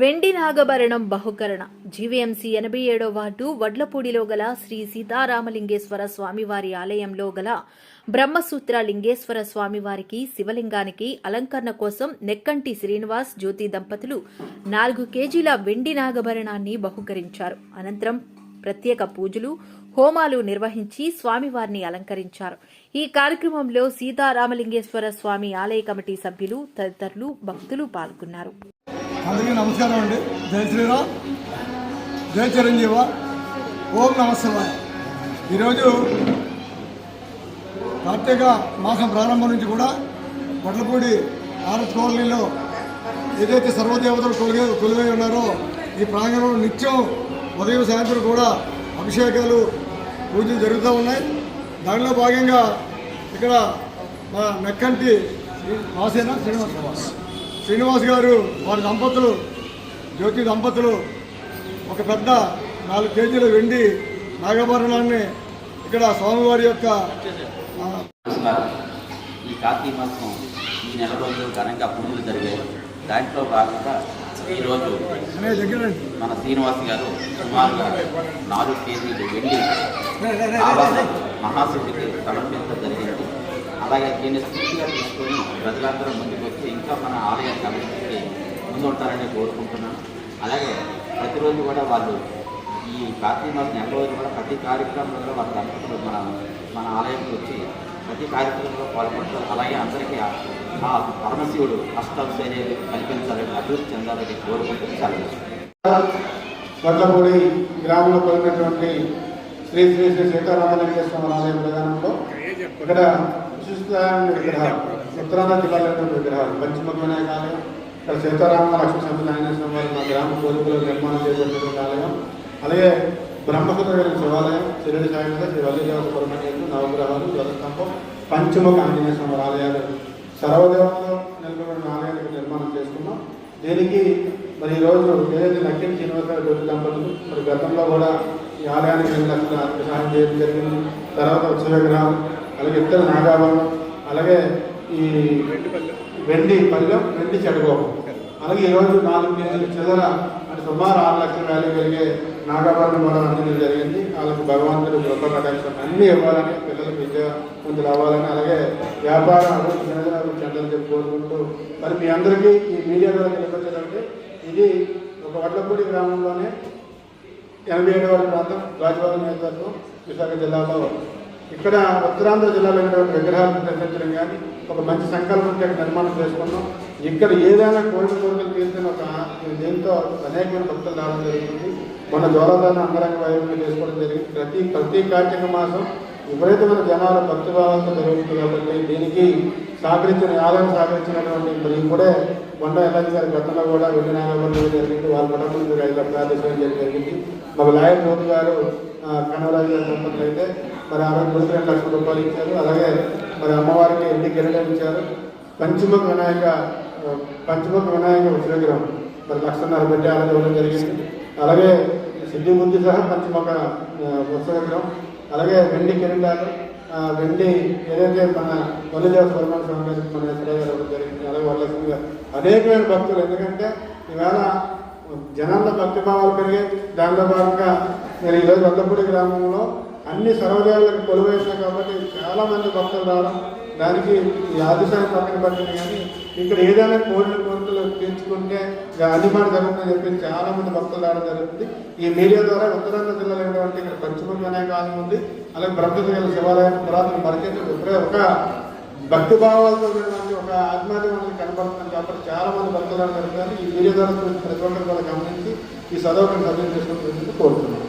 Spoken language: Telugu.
వెండి నాగభరణం బహుకరణ. జీవీఎంసీ ఎనభై ఏడో వార్డు వడ్లపూడిలో గల శ్రీ సీతారామలింగేశ్వర స్వామివారి ఆలయంలో గల బ్రహ్మసూత్ర లింగేశ్వర స్వామివారికి శివలింగానికి అలంకరణ కోసం నెక్కంటి శ్రీనివాస్ జ్యోతి దంపతులు నాలుగు కేజీల వెండి నాగభరణాన్ని బహుకరించారు. అనంతరం ప్రత్యేక పూజలు హోమాలు నిర్వహించి స్వామివారిని అలంకరించారు. ఈ కార్యక్రమంలో సీతారామలింగేశ్వర స్వామి ఆలయ కమిటీ సభ్యులు తదితరులు భక్తులు పాల్గొన్నారు. అందరికీ నమస్కారం అండి. జై శ్రీరామ్. జై చిరంజీవ. ఓం నమస్కారం ఈరోజు కార్తీక మాసం ప్రారంభం నుంచి కూడా వడ్లపూడి ఆర్ఎస్ కాలనీలో ఏదైతే సర్వదేవతలు కొలువై కొలువై ఉన్నారో ఈ ప్రాంగణంలో నిత్యం ఉదయం సాయంత్రం కూడా అభిషేకాలు పూజలు జరుగుతూ ఉన్నాయి. దానిలో భాగంగా ఇక్కడ మా నెక్కంటి మాసేనా శ్రీనివాస? శ్రీనివాస్ గారు వారి దంపతులు జ్యోతి దంపతులు ఒక పెద్ద నాలుగు కేజీల వెండి నాగభరణాన్ని ఇక్కడ స్వామివారి యొక్క ఈ కార్తీక మాసం ఈ నెల రోజులు ఘనంగా పూజలు జరిగాయి దాంట్లో భాగంగా ఈరోజు మన శ్రీనివాస్ గారు సుమారుగా నాలుగు కేజీలు వెండి మహాశివుడికి సమర్పించడం జరిగింది. అలాగే దీన్ని స్ఫూర్తిగా తీసుకొని ప్రజలందరూ ముందుకు వచ్చి ఇంకా మన ఆలయ అభివృద్ధికి ముందుంటారని కోరుకుంటున్నాను. అలాగే ప్రతిరోజు కూడా వాళ్ళు ఈ కార్తీక మాసం నెల రోజులు కూడా ప్రతి కార్యక్రమంలో వాళ్ళ దంపతులు మన మన ఆలయంకి వచ్చి ప్రతి కార్యక్రమంలో పాల్గొంటారు. అలాగే అందరికీ ఆ పరమశివుడు అష్టైర్యాలు కల్పించాలని అభివృద్ధి చెందాలని కోరుకుంటూ సెలవు వడ్లపూడి గ్రామంలో కలిగినటువంటి శ్రీ శ్రీ శ్రీ సీతారామలింగేశ్వర ఆలయ ప్రధానంలో ఇక్కడ విశిష్టమైన విగ్రహాలు ఉత్తరాంధ్ర జిల్లాలో విగ్రహాలు పంచముఖ వినాయకాలయం ఇక్కడ సీతారామ లక్ష్మీ సత్యనారాయణ వారి మా గ్రామ కోరికలో నిర్మాణం చేసినటువంటి ఆలయం అలాగే బ్రహ్మపుత్ర శివాలయం శరీర సాయంత్రం శ్రీ వల్లిదేవ సుబ్రహ్మణ్యం నవగ్రహాలు ధ్వజస్తంభం పంచముఖ ఆంజనేయ స్వామి ఆలయాలు. సర్వదేవంలో నిలబడిన ఆలయానికి నిర్మాణం చేసుకున్నాం. దీనికి మరి ఈరోజు ఏదైతే నక్కిన శ్రీనివాసరావు జ్యోతి దంపతులు మరి గతంలో కూడా ఈ ఆలయానికి రెండు లక్షల సహాయం చేయడం జరిగింది. తర్వాత ఉత్సవ విగ్రహాలు అలాగే ఇద్దరు నాగాభరణం అలాగే ఈ వెండి పల్లెం వెండి చెడగోపం. అలాగే ఈరోజు నాలుగు కేజీల చిల్లర అంటే సుమారు ఆరు లక్షల వాల్యూ కలిగే నాగాభరణం కూడా అందడం జరిగింది. వాళ్ళకి భగవంతుడు గొప్ప అన్ని అన్నీ ఇవ్వాలని పిల్లలకు విద్యావంతులు అవ్వాలని అలాగే వ్యాపారం అభివృద్ధి దినదిన అభివృద్ధి చెందాలని చెప్పి కోరుకుంటూ మరి మీ అందరికీ ఈ మీడియా ద్వారా తెలియపరచాలంటే ఇది ఒక వడ్లపూడి గ్రామంలోనే ఎనభై ఏడవ ప్రాంతం రాజవారం నియోజకవర్గం విశాఖ జిల్లాలో ఇక్కడ ఉత్తరాంధ్ర జిల్లాలో ఉన్నటువంటి విగ్రహాలను నిర్మించడం కానీ ఒక మంచి సంకల్పం నిర్మాణం చేసుకున్నాం. ఇక్కడ ఏదైనా కోరిక కోరికలు తీర్చిన ఒక దీంతో అనేకమైన భక్తులు రావడం జరుగుతుంది మన జ్వాలదాన్ని అంగరంగ వైభవ్యం చేసుకోవడం జరిగింది. ప్రతి ప్రతి కార్తీక మాసం విపరీతమైన జనాల భక్తిభావంతో జరుగుతుంది కాబట్టి దీనికి సహకరించిన ఆలయం సహకరించినటువంటి మరి ఇప్పుడే కొండ ఎల్లాజీ గారి గతంలో కూడా వెండి నాగబంధం జరిగింది. వాళ్ళ కుటుంబం మీరు ఐదు లక్షలు జరిగింది. మాకు లాయర్ మోదీ గారు కనవరాజు గారు అయితే మరి ఆమె ముందు రెండు లక్షల రూపాయలు ఇచ్చారు అలాగే మరి అమ్మవారికి ఎన్ని కిరీటం ఇచ్చారు? పంచముఖ వినాయక పంచముఖ వినాయక విగ్రహం. మరి లక్షన్నర పెట్టి ఆలయం ఇవ్వడం జరిగింది. అలాగే సిద్ధి ముందు సహా పంచముఖ వస్త్ర విగ్రహం. అలాగే వెండి కిరీటాలు వెండి ఏదైతే మన వల్లిదేవ స్వర్ణ స్వామి మన ఇవ్వడం జరిగింది. అలాగే వరలక్ష్మి అనేకమైన భక్తులు. ఎందుకంటే ఈవేళ జనాల్లో భక్తి భావాలు పెరిగాయి. దానిలో భాగంగా నేను ఈరోజు వద్దపూడి గ్రామంలో అన్ని సర్వదేవాలకు కొలువేసాం కాబట్టి చాలామంది భక్తులు రావడం దానికి ఈ ఆదిశాన్ని పక్కన పట్టింది కానీ ఇక్కడ ఏదైనా కోరిన కోరికలు తీర్చుకుంటే అందుబాటు జరుగుతుందని చెప్పి చాలా మంది భక్తులు రావడం జరుగుతుంది. ఈ మీడియా ద్వారా ఉత్తరాంధ్ర జిల్లాలో ఉన్నటువంటి ఇక్కడ పంచముఖ వినాయక ఆలయం ఉంది. అలాగే బ్రహ్మపుత్ర శివాలయం పురాతన పరిచయం. ఇప్పుడే ఒక భక్తి భావాలతో ఉన్నటువంటి ఒక ఆత్మార్థం మనకి కనపడుతుంది కాబట్టి చాలా మంది భక్తులు రావడం జరుగుతుంది. ఈ మీడియా ద్వారా ప్రతి ఒక్కరు కూడా గమనించి ఈ సదవకం సభ్యం చేసుకుంటుంది కోరుతున్నాను